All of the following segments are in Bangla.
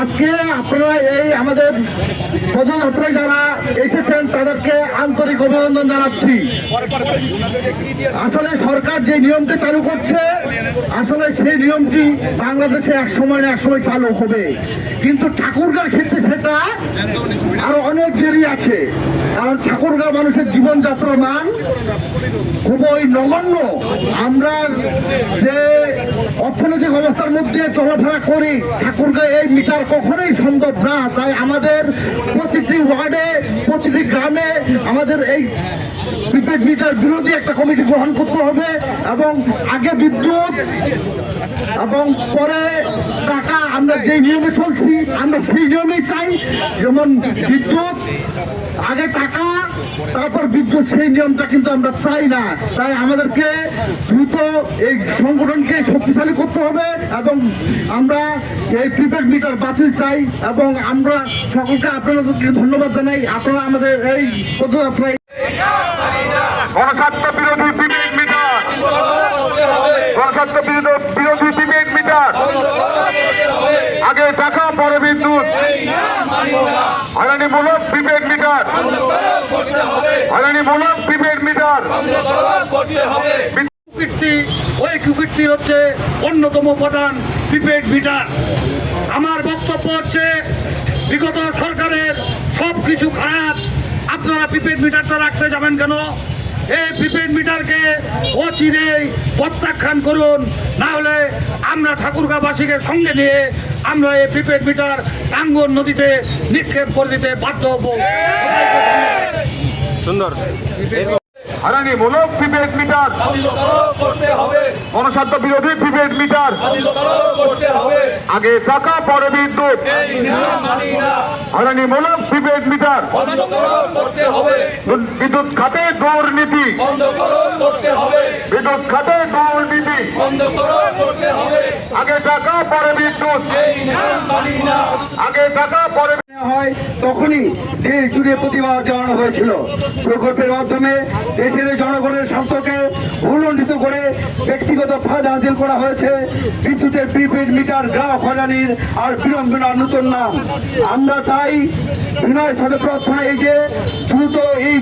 আজকে আপনারা এই আমাদের পদযাত্রায় যারা এসেছেন, তাদেরকে আন্তরিক অভিনন্দন জানাচ্ছি। আসলে সরকার যে নিয়মটি চালু করছে, আসলে সেই নিয়মটি বাংলাদেশে এক সময় না এক সময় চালু হবে। কিন্তু ঠাকুরগার ক্ষেত্রে সেটা আরও অনেক দেরি আছে। কারণ ঠাকুরগাঁ মানুষের জীবনযাত্রার মান খুবই নগণ্য। আমরা যে অর্থনৈতিক অবস্থার মধ্যে চলাফেরা করি, ঠাকুরকে এই মিটার কখনোই সম্ভব না। তাই আমাদের প্রতিটি ওয়ার্ডে, প্রতিটি গ্রামে আমাদের এই প্রিপেড মিটার বিরোধী একটা কমিটি গ্রহণ করতে হবে এবং আগে বিদ্যুৎ এবং পরে টাকা আমরা যে নিয়মে চলছি, আমরা সেই নিয়মেই চাই, যেমন বিদ্যুৎ, আগে টাকা, তারপর বিদ্যুৎ, সেই নিয়মটা কিন্তু আমরা চাই না। তাই আমাদেরকে দ্রুত এই সংগঠনকে শক্তিশালী করতে হবে এবং আমরা এই প্রিপেড মিটার বাতিল চাই এবং আমরা সকলকে আপনাদেরকে ধন্যবাদ জানাই। আপনারা আমাদের এই পদযাত্রায় গণস্বার্থ বিরোধী বিবেক মিটার গণস্বার্থ বিরোধী বিরোধী বিবেক মিটার আগে টাকা পরে বিদ্যুৎ হয়রানিমূলক বিবেক মিটার হয়রানিমূলক বিবেক মিটার কুকিরটি, ওই কুকিরটি হচ্ছে অন্যতম প্রধান প্রিপেড মিটার আমার বক্তব্য হচ্ছে, বিগত সরকারের সব কিছু খারাপ, আপনারা প্রিপেড মিটারটা রাখতে যাবেন কেন? এই প্রিপেড মিটারকে অচিরেই প্রত্যাখ্যান করুন, না হলে আমরা ঠাকুরগাঁবাসীকে সঙ্গে নিয়ে আমরা এই প্রিপেড মিটার টাঙ্গন নদীতে নিক্ষেপ করে দিতে বাধ্য হব। হয়রানিমূলক বিবেক মিটার। গণস্বার্থ বিরোধী বিবেক মিটার। আগে টাকা, পরে বিদ্যুৎ। হয়রানিমূলক বিবেক মিটার। বিদ্যুৎ খাতে দুর্নীতি। বিদ্যুৎ খাতে দুর্নীতি। আগে টাকা, পরে বিদ্যুৎ। আগে টাকা, পরে তখনই দেশ জুড়ে প্রতিবাদ জানানো হয়েছিল। প্রকল্পের মাধ্যমে দেশের জনগণের স্বার্থকে করে ব্যক্তিগত ফায়দা হাসিল করা হয়েছে। বিদ্যুতের প্রিপেড মিটার, গ্রাহক হয়রানির আর বিড়ম্বনার নাম। আমরা তাই বিনয় সাথে প্রার্থনা এই যে দ্রুত এই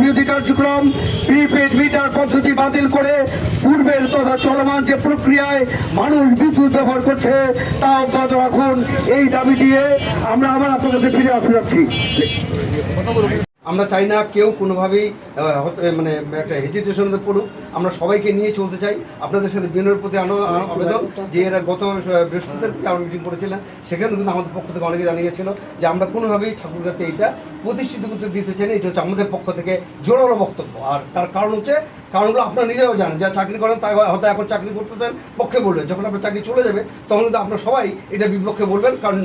বিরোধী কার্যক্রম প্রিপেড মিটার পদ্ধতি বাতিল করে পূর্বের তথা চলমান যে প্রক্রিয়ায় মানুষ বিদ্যুৎ ব্যবহার করছে, তা অব্যাহত রাখুন। এই দাবি দিয়ে আমরা আবার যাচ্ছি। আমরা চাই না কেউ কোনোভাবেই মানে একটা হেজিটেশনে পড়ুক। আমরা সবাইকে নিয়ে চলতে চাই। আপনাদের সাথে বিনয়ের প্রতি আবেদন যে এরা গত বৃহস্পতিবার থেকে আমরা মিটিং করেছিলেন, সেখানে কিন্তু আমাদের পক্ষ থেকে অনেকে জানিয়েছিল যে আমরা কোনোভাবেই ঠাকুরগাতে এটা প্রতিষ্ঠিত করতে দিতে চাই না। এটা হচ্ছে আমাদের পক্ষ থেকে জোরালো বক্তব্য। আর তার কারণ হচ্ছে কারণগুলো আপনারা নিজেরাও জানেন। যারা চাকরি করেন তারা হয়তো এখন চাকরি করতেছেন পক্ষে বলবেন যখন আপনার চাকরি চলে যাবে তখন কিন্তু আপনারা সবাই এটা বিপক্ষে বলবেন কারণ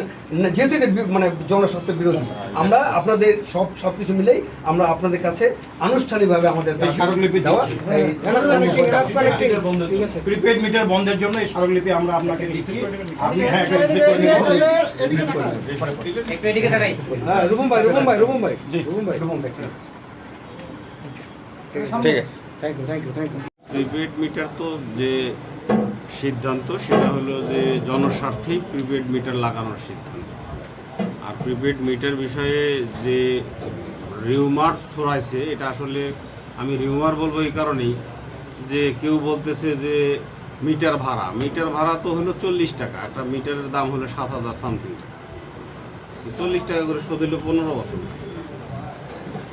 যেহেতু এটা মানে জনস্বার্থের বিরোধী। আমরা আপনাদের সব সব কিছু মিলেই আমরা আপনাদের কাছে আনুষ্ঠানিকভাবে আমাদের প্রিপেড মিটার বন্ধের জন্য। এই স্মারকলিপি আমরা আপনাকে দিচ্ছি। আপনি হ্যাঁ হ্যাঁ রুবম ভাই রুবম ভাই রুবম ভাই। রুবম ভাই রুবম ভাই। Thank you thank you thank you prepaid meter তো যে সিদ্ধান্ত, সেটা হলো যে জনস্বার্থেই প্রিপেড মিটার লাগানোর সিদ্ধান্ত। আর প্রিপেড মিটার বিষয়ে যে রিউমার ছড়াইছে, এটা আসলে আমি রিউমার বলব এই কারণেই যে কেউ বলতেছে যে মিটার ভাড়া। মিটার ভাড়া তো হলো চল্লিশ টাকা, একটা মিটারের দাম হলো সাত হাজার সামথিং চল্লিশ টাকা করে শোধ হলো পনেরো বছর।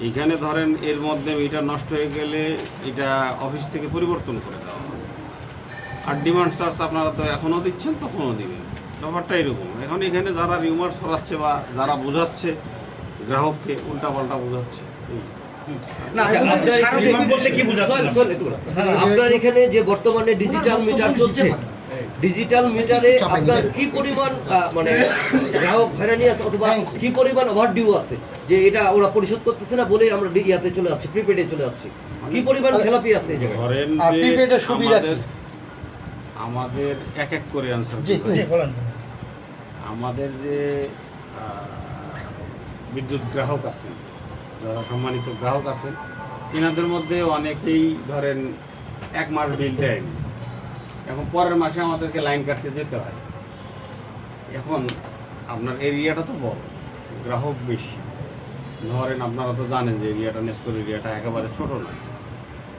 এইখানে ধরেন এর মধ্যে মিটার নষ্ট হয়ে গেলে এটা অফিস থেকে পরিবর্তন করে দেওয়া হবে। আর ডিমান্ড চার্জ আপনারা তো এখনও দিচ্ছেন তখনও দিবেন। ব্যাপারটা এরকম। এখন এখানে যারা রিউমার ছড়াচ্ছে বা যারা বোঝাচ্ছে গ্রাহককে উল্টাপাল্টা বোঝাচ্ছে আপনার এখানে যে বর্তমানে ডিজিটাল মিটার চলছে ডিজিটাল মিটারে আপনার কি পরিমাণ মানে গ্রাহক হয়রানি আছে অথবা কি পরিমাণ ওভারডিউ আছে? যে এটা ওরা পরিশোধ করতেছে না বলেই আমরা ইয়াতে চলে যাচ্ছি প্রিপেডে চলে যাচ্ছি। কি পরিমাণ খেলাপি আছে ধরেন প্রিপেডের সুবিধা আমাদের- এক এক করে আনসার আমাদের যে বিদ্যুৎ গ্রাহক আছেন যারা সম্মানিত গ্রাহক আছেন তিনাদের মধ্যে অনেকেই ধরেন এক মাস বিল দেয়নি। এখন পরের মাসে আমাদেরকে লাইন কাটতে যেতে হয়। এখন আপনার এরিয়াটা তো বড়, গ্রাহক বেশি। ধরেন আপনারা তো জানেন যে এরিয়াটা নেস্কোর এরিয়াটা একেবারে ছোট না।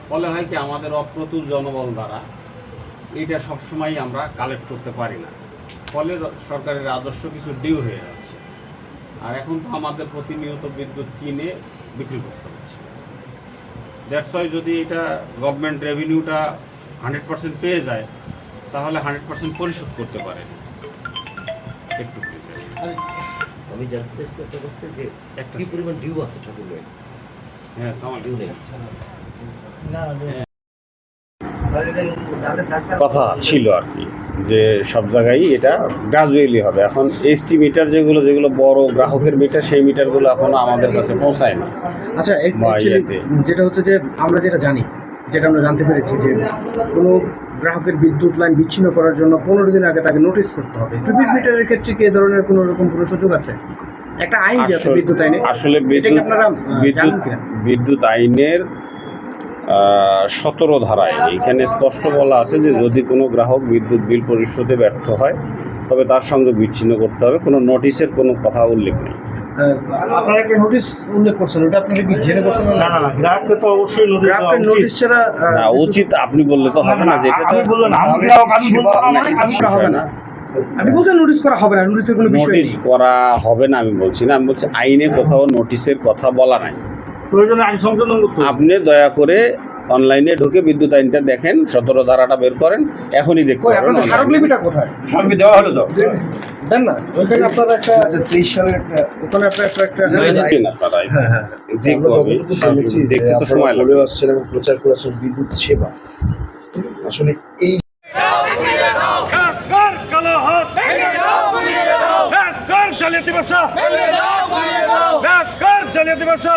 ফলে হয় কি, আমাদের অপ্রতুল জনবল দ্বারা এটা সবসময় আমরা কালেক্ট করতে পারি না। ফলে সরকারের আদর্শ কিছু ডিউ হয়ে যাচ্ছে। আর এখন তো আমাদের প্রতিনিয়ত বিদ্যুৎ কিনে বিক্রি করতে হচ্ছে। দ্যাটস যদি এটা গভর্নমেন্ট রেভিনিউটা হান্ড্রেড পার্সেন্ট পেয়ে যায় তাহলে হান্ড্রেড পার্সেন্ট পরিশোধ করতে পারে। একটু আমি জানতে চাইছি আপনার কাছে যে একটা কি পরিমাণ ডিউ আছে ঠাকুরগাঁয়ে হ্যাঁ সামাল ডিউ নেই। কথা ছিল আর কি যে সব জায়গায় এটা গ্রাজুয়ালি হবে। এখন এসটি মিটার যেগুলো যেগুলো বড় গ্রাহকের মিটার সেই মিটারগুলো এখনও আমাদের কাছে পৌঁছায় না। আচ্ছা যেটা হচ্ছে যে আমরা যেটা জানি যেটা আমরা জানতে পেরেছি যে কোনো গ্রাহকের বিদ্যুৎ লাইন বিচ্ছিন্ন করার জন্য পনেরো দিন আগে তাকে নোটিশ করতে হবে। প্রিপেড মিটারের ক্ষেত্রে কি এ ধরনের কোনো রকম কোনো সুযোগ আছে? একটা আইন যে আছে বিদ্যুৎ আইনে আসলে বিদ্যুৎ আপনারা বিদ্যুৎ বিদ্যুৎ আইনের সতেরো ধারায় এখানে স্পষ্ট বলা আছে যে যদি কোনো গ্রাহক বিদ্যুৎ বিল পরিশোধে ব্যর্থ হয় তবে তার সঙ্গে বিচ্ছিন্ন করতে হবে। কোনো নোটিশের কোনো কথা উল্লেখ নেই। আপনারা একটা নোটিশ উল্লেখ করছেন ওটা আপনারা কি জেনে করছেন না? না না গ্রাহককে তো অবশ্যই নোটিশ গ্রাহকের উচিত। নোটিশ ছাড়া উচিত আপনি বললে তো হবে না, যেটা আমি বললাম আমি আমি বলব, আমার- আমি করা হবে না আপনি বলছেন নোটিশ করা হবে না নোটিশের কোনো বিষয় নোটিশ করা হবে না আমি বলছি না আমি বলছি আইনে কোথাও নোটিশের কথা বলা নাই। প্রয়োজনে আইন সংশোধন আপনি দয়া করে অনলাইনে ঢুকে বিদ্যুৎ আইনটা দেখেন সতেরো ধারাটা বের করেন এখনই। স্মারকলিপিটা কোথায়? দেওয়া হলো তো। দেন না? ওইখানে আপনারা একটা তেইশ সালের একটা ওখানে আপনার একটা একটা দেখতে তো সময় লাগবে। আসছেন এবং প্রচার করেছেন বিদ্যুৎ সেবা। আসলে এই জালিয়াতি ব্যবসা জালিয়াতি ব্যবসা